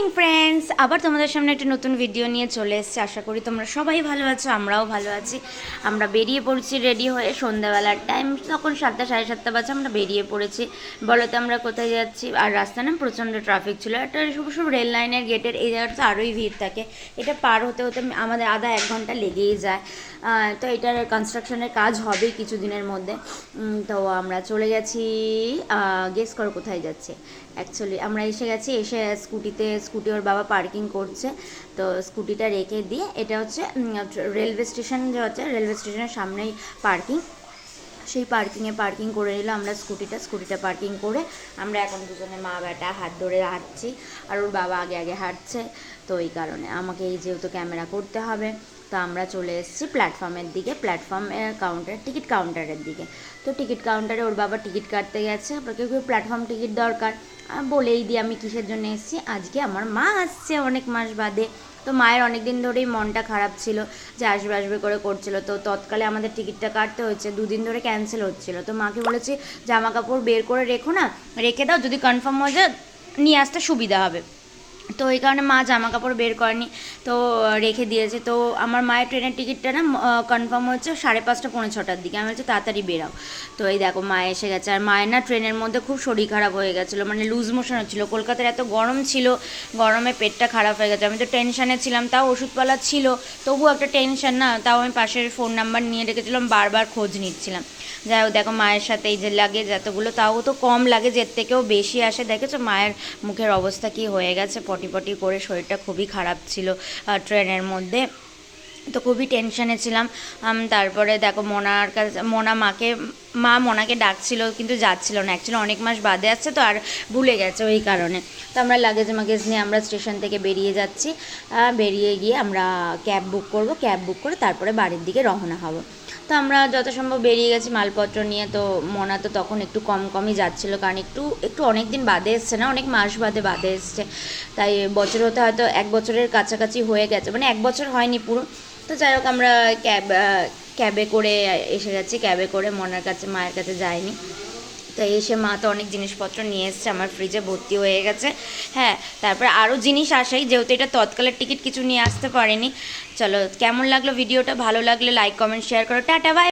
Morning friends আবার তোমাদের সামনে একটা নতুন ভিডিও নিয়ে চলে এসেছি। আশা করি তোমরা সবাই ভালো আছো, আমরাও ভালো আছি। আমরা বেরিয়ে পড়ছি রেডি হয়ে সন্ধ্যাবেলার টাইম তখন সাতটা, সাড়ে সাতটা বাজে আমরা বেরিয়ে পড়েছি। বলতে আমরা কোথায় যাচ্ছি? আর রাস্তা না প্রচণ্ড ট্রাফিক ছিল। একটা সব সব রেল লাইনের গেটের এই জায়গাটা আরোই ভিড় থাকে। এটা পার হতে হতে আমাদের আধা এক ঘণ্টা লেগেই যায়। তো এটার কনস্ট্রাকশনের কাজ হবে কিছুদিনের মধ্যে। তো আমরা চলে গেছি। গেস করো কোথায় যাচ্ছে? অ্যাকচুয়ালি আমরা এসে গেছি, এসে স্কুটিতে স্কুটি ওর বাবা পার্কিং করছে। তো স্কুটিটা রেখে দিয়ে এটা হচ্ছে রেলওয়ে স্টেশন যে হচ্ছে, রেলওয়ে স্টেশনের সামনেই পার্কিং। সেই পার্কিংয়ে পার্কিং করে নিলাম আমরা স্কুটিটা স্কুটিটা পার্কিং করে আমরা এখন দুজনে মা বেটা হাত ধরে হাঁটছি আর ওর বাবা আগে আগে হাঁটছে। তো এই কারণে আমাকে এই যেহেতু ক্যামেরা করতে হবে, তো আমরা চলে এসেছি প্ল্যাটফর্মের দিকে, প্ল্যাটফর্ম কাউন্টার টিকিট কাউন্টারের দিকে। তো টিকিট কাউন্টারে ওর বাবা টিকিট কাটতে গেছে কেউ প্ল্যাটফর্ম টিকিট দরকার। বলেই দিই, আমি কিসের জন্য এসেছি? আজকে আমার মা আসছে অনেক মাস বাদে। তো মায়ের অনেক দিন ধরেই মনটা খারাপ ছিল, যে আসবে আসবে করে করছিল। তো তৎকালে আমাদের টিকিটটা কাটতে হয়েছে, দুদিন ধরে ক্যান্সেল হচ্ছিল। তো মাকে বলেছি, জামা কাপড় বের করে রেখো না, রেখে দাও, যদি কনফার্ম হয়ে যায়, নিয়ে আসতে সুবিধা হবে। তো এই কারণে মা জামা কাপড় বের করেনি, তো রেখে দিয়েছে। তো আমার মায়ের ট্রেনের টিকিটটা না কনফার্ম হচ্ছে সাড়ে পাঁচটা, পৌনে ছটার দিকে। আমি বলছি, তাড়াতাড়ি বেরাও তো এই দেখো, মা এসে গেছে। আর মায়ের না ট্রেনের মধ্যে খুব শরীর খারাপ হয়ে গেছিল মানে লুজ মোশন হচ্ছিল। কলকাতার এত গরম ছিল, গরমে পেটটা খারাপ হয়ে গেছে। আমি তো টেনশানে ছিলাম, তাও ওষুধপালা ছিল। তবু একটা টেনশন না, তাও আমি পাশের ফোন নাম্বার নিয়ে রেখেছিলাম, বারবার খোঁজ নিচ্ছিলাম। যাই হোক, দেখো, মায়ের সাথে এই যে লাগে যতগুলো তাও তো কম লাগে যে থেকেও বেশি আসে। দেখেছ, মায়ের মুখের অবস্থা কি হয়ে গেছে, পটি পটি করে শরীরটা খুবই খারাপ ছিল ট্রেনের মধ্যে। তো খুবই টেনশনে ছিলাম। তারপরে দেখো মোনার কাছে, মোনা মাকে, মা মোনাকে ডাকছিল কিন্তু যাচ্ছিল না। অ্যাকচুয়ালি অনেক মাস বাদে আসছে তো আর ভুলে গেছে ওই কারণে। তো আমরা লাগেজ মাগেজ নিয়ে আমরা স্টেশন থেকে বেরিয়ে যাচ্ছি। বেরিয়ে গিয়ে আমরা ক্যাব বুক করব। ক্যাব বুক করে তারপরে বাড়ির দিকে রওনা হব। তো আমরা যত সম্ভব বেরিয়ে গেছি মালপত্র নিয়ে, তো মনা তো তখন একটু কম কমই যাচ্ছিল, কারণ একটু একটু অনেক দিন বাদে এসছে না, অনেক মাস বাদে বাদে এসছে। তাই বছর হতে হয়তো এক বছরের কাছাকাছি হয়ে গেছে মানে এক বছর হয়নি পুরো। তো যাই হোক, আমরা ক্যাব ক্যাবে করে এসে গেছি, ক্যাবে করে মনার কাছে, মায়ের কাছে যাইনি। তো এসে মা তো অনেক জিনিসপত্র নিয়ে এসছে, আমার ফ্রিজে ভর্তি হয়ে গেছে। হ্যাঁ তারপর আরও জিনিস আসাই, যেহেতু এটা তৎকালের টিকিট কিছু নিয়ে আসতে পারেনি। চলো, কেমন লাগল ভিডিওটা ভালো লাগলে লাইক কমেন্ট শেয়ার করো। Tata bye